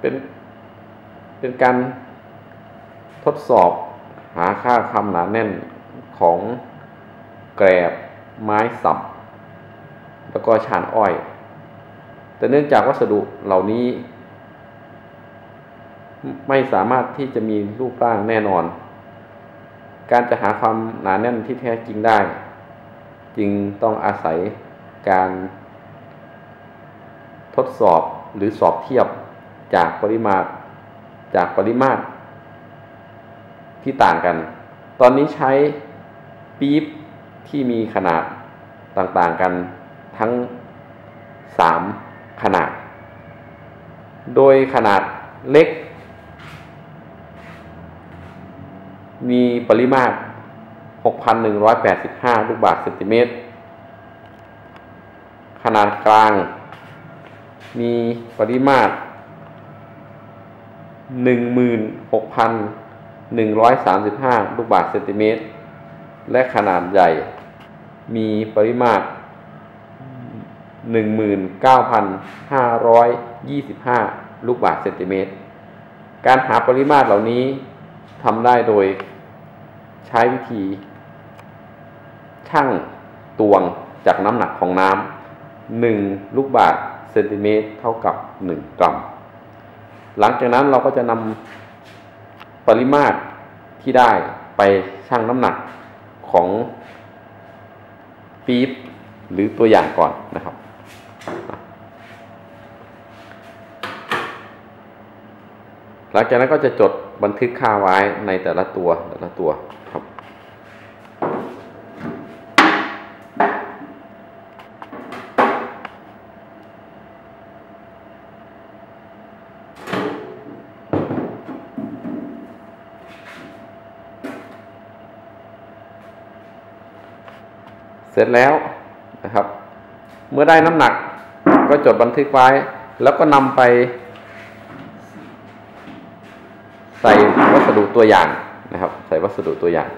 เป็นเป็นการทดสอบหาค่าคำหนาแน่นของแกรบไม้สับแล้วก็ชานอ้อย แต่เนื่องจากวัสดุเหล่านี้ ไม่สามารถที่จะมีรูปร่างแน่นอน การจะหาความหนาแน่นที่แท้จริงได้ จึงต้องอาศัยการทดสอบหรือสอบเทียบ จากปริมาตรจากปริมาตรที่ต่างกัน ตอนนี้ใช้ปี๊บที่มีขนาดต่างๆกันทั้งสามขนาด โดยขนาดเล็ก มีปริมาตร 6,185 ลูกบาศก์เซนติเมตร ขนาดกลาง มีปริมาตร 16,135ลูกบาศก์เซนติเมตร และขนาดใหญ่ มีปริมาตร19,525ลูกบาศก์เซนติเมตร การหาปริมาตรเหล่านี้ทำได้โดยใช้วิธี ช่างตวงจากน้ำหนักของน้ำหนึ่งลูกบาศก์เซนติเมตร เท่ากับหนึ่งกรัม หลังจากนั้นเราก็จะนำปริมาตรที่ได้ไปชั่งน้ำหนักของปี๊บหรือตัวอย่างก่อนนะครับ หลังจากนั้นก็จะจดบันทึกค่าไว้ในแต่ละตัวแต่ละตัวครับ เสร็จแล้วนะครับ เมื่อได้น้ำหนักก็จดบันทึกไว้ แล้วก็นำไป ใส่วัสดุตัวอย่างนะครับ ใส่วัสดุตัวอย่าง